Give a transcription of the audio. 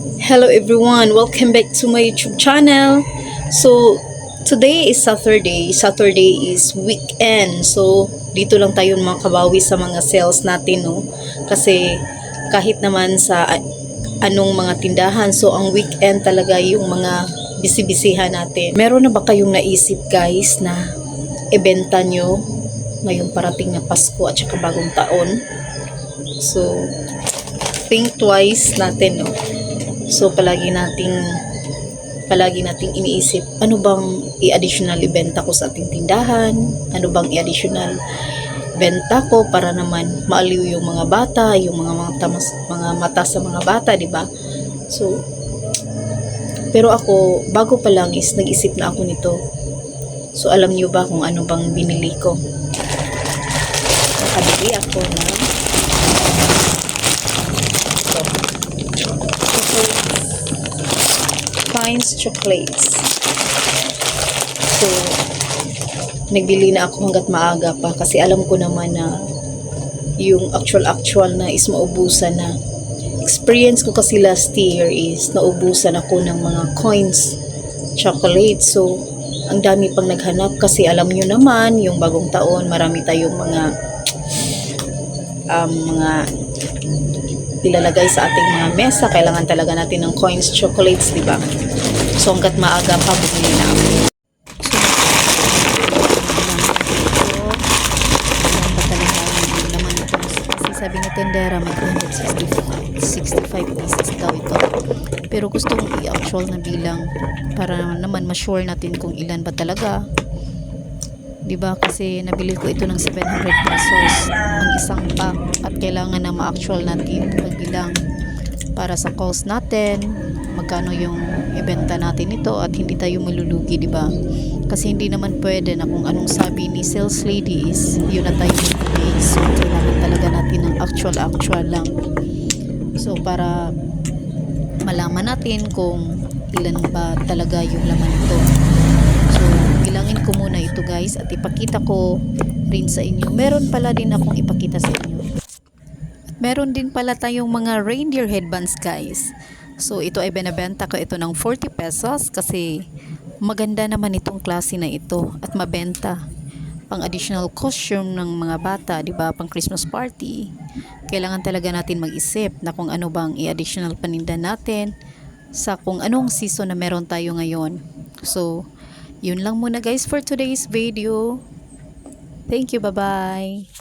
Hello everyone, welcome back to my YouTube channel. So, today is Saturday. Saturday is weekend. So, dito lang tayo mga kabawi sa mga sales natin, no? Kasi kahit naman sa anong mga tindahan, so ang weekend talaga yung mga bisibisihan natin. Meron na ba kayong naisip guys na ibenta nyo ngayong parating na Pasko at saka bagong taon? So, think twice natin, no? So palagi nating palagi nating iniisip ano bang i-additional ibenta ko sa ating tindahan? Ano bang i-additional benta ko para naman maaliw yung mga bata, yung mga tamas, mga mata sa mga bata, di ba? So pero ako bago pa lang is nag-isip na ako nito. So alam niyo ba kung ano bang binili ko? Nakabili ako ng Pines chocolates. So, nagbili na ako hanggat maaga pa kasi alam ko naman na yung actual-actual na is maubusan na. Experience ko kasi last year is naubusan ako ng mga coins chocolate. So, ang dami pang naghanap kasi alam nyo naman, yung bagong taon, marami tayong mga um, mga ilalagay sa ating mga mesa. Kailangan talaga natin ng coins, chocolates, di ba? So, hanggat maaga pa, bumili na ako. Sabi ni Tendera, may 265 65 pieces daw ito. Pero gusto kong i-actual na bilang para naman ma-sure natin kung ilan ba talaga. 'Di ba? Kasi nabili ko ito ng 700 pesos ang isang pack at kailangan na ma-actual natin pagbilang para sa cost natin, magkano yung ibenta natin ito at hindi tayo malulugi, 'di ba? Kasi hindi naman pwede na kung anong sabi ni sales lady is yun na tayo magbibigay. So, kailangan talaga natin ng actual actual lang. So, para malaman natin kung ilan ba talaga yung laman ito. So, bilangin ko muna ito guys at ipakita ko rin sa inyo. Meron pala din akong ipakita sa inyo. Meron din pala tayong mga reindeer headbands guys. So, ito ay benebenta ko ito ng 40 pesos kasi maganda naman itong klase na ito at mabenta pang additional costume ng mga bata, 'di ba, pang Christmas party. Kailangan talaga natin mag-isip na kung ano bang i-additional paninda natin sa kung anong season na meron tayo ngayon. So, yun lang muna guys for today's video. Thank you, bye-bye.